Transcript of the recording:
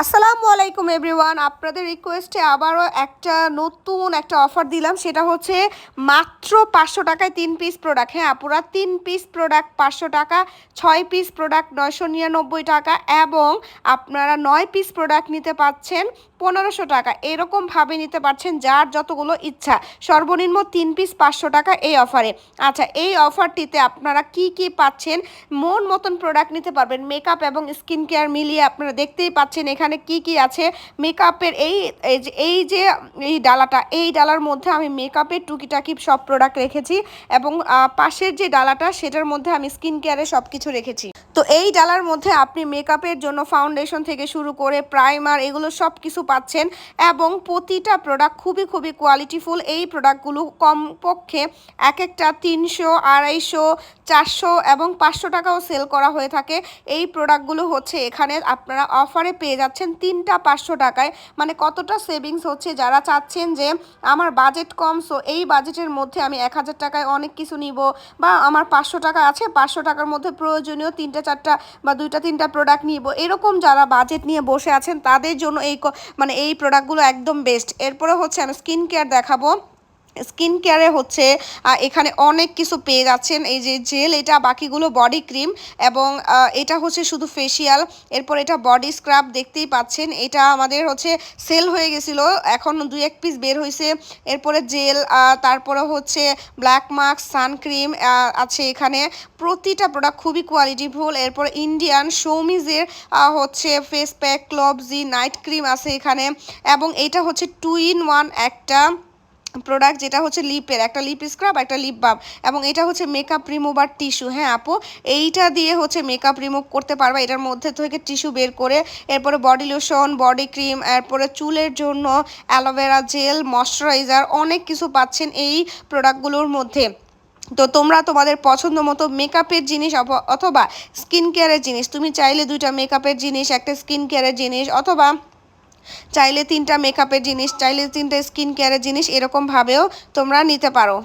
আসসালামু আলাইকুম এভরিওয়ান। আপনাদের রিকোয়েস্টে আবারও একটা নতুন একটা অফার দিলাম। সেটা হচ্ছে মাত্র পাঁচশো টাকায় তিন পিস প্রোডাক্ট হ্যাঁ আপুরা, তিন পিস প্রোডাক্ট পাঁচশো টাকা, ছয় পিস প্রোডাক্ট নয়শো নিরানব্বই টাকা এবং আপনারা নয় পিস প্রোডাক্ট নিতে পাচ্ছেন পনেরোশো টাকা। এরকমভাবে নিতে পারছেন যার যতগুলো ইচ্ছা। সর্বনিম্ন তিন পিস পাঁচশো টাকা এই অফারে আচ্ছা এই অফারটিতে আপনারা কি কি পাচ্ছেন? মন মতন প্রোডাক্ট নিতে পারবেন। মেকআপ এবং স্কিন কেয়ার মিলিয়ে আপনারা দেখতেই পাচ্ছেন এখানে কি কি আছে। মেকআপের এই এই যে এই যে, এই ডালাটা, এই ডালার মধ্যে আমি মেকআপের টুকিটাকি সব প্রোডাক্ট রেখেছি এবং পাশের যে ডালাটা সেটার মধ্যে আমি স্কিন কেয়ারে সব কিছু রেখেছি। তো এই ডালার মধ্যে আপনি মেকআপের জন্য ফাউন্ডেশন থেকে শুরু করে প্রাইমার এগুলো সব কিছু পাচ্ছেন এবং প্রতিটা প্রোডাক্ট খুবই খুবই কোয়ালিটিফুল এই প্রোডাক্টগুলো কমপক্ষে এক একটা তিনশো, আড়াইশো, চারশো এবং পাঁচশো টাকাও সেল করা হয়ে থাকে। এই প্রোডাক্টগুলো হচ্ছে এখানে আপনারা অফারে পেয়ে যাচ্ছেন তিনটা পাঁচশো টাকায়। মানে কতটা সেভিংস হচ্ছে যারা চাচ্ছেন যে আমার বাজেট কম সো এই বাজেটের মধ্যে আমি এক হাজার টাকায় অনেক কিছু নিব বা আমার পাঁচশো টাকা আছে, পাঁচশো টাকার মধ্যে প্রয়োজনীয় তিনটা চারটা বা দুইটা, তিনটা প্রোডাক্ট নিব এরকম যারা বাজেট নিয়ে বসে আছেন, তাদের জন্য এই মানে এই প্রোডাক্টগুলো একদম বেস্ট এরপরে হচ্ছে আমি স্কিন কেয়ার দেখাবো। স্কিন কেয়ারে হচ্ছে এখানে অনেক কিছু পেয়ে যাচ্ছেন। এই যে জেল, এটা বাকিগুলো বডি ক্রিম এবং এটা হচ্ছে শুধু ফেসিয়াল। এরপর এটা বডি স্ক্রাব দেখতেই পাচ্ছেন। এটা আমাদের হচ্ছে সেল হয়ে গেছিল। এখন দুই এক পিস বের হয়েছে এরপরে জেল তারপরে হচ্ছে ব্ল্যাক মার্ক সানক্রিম আছে এখানে। প্রতিটা প্রোডাক্ট খুবই কোয়ালিটিফুল এরপর ইন্ডিয়ান সৌমিজের হচ্ছে ফেস প্যাক ক্লবজি নাইট ক্রিম আছে এখানে। এবং এটা হচ্ছে টু ইন ওয়ান একটা প্রোডাক্ট যেটা হচ্ছে লিপের একটা লিপ স্ক্রাব একটা লিপ বাম এবং এটা হচ্ছে মেকআপ রিমুভার টিস্যু হ্যাঁ আপু? এইটা দিয়ে হচ্ছে মেকআপ রিমুভ করতে পারবা, এটার মধ্যে থেকে টিস্যু বের করে, এরপরে বডি লোশন বডি ক্রিম এরপরে চুলের জন্য অ্যালোভেরা জেল ময়শ্চারাইজার অনেক কিছু পাচ্ছেন এই প্রোডাক্টগুলোর মধ্যে। তো তোমরা তোমাদের পছন্দ মতো মেকআপের জিনিস অথবা স্কিন কেয়ারের জিনিস, তুমি চাইলে দুইটা মেকআপের জিনিস, একটা স্কিন কেয়ারের জিনিস, অথবা চাইলে তিনটা মেকআপের জিনিস চাইলে তিনটা স্কিন কেয়ারের জিনিস এরকমভাবেও তোমরা নিতে পারো।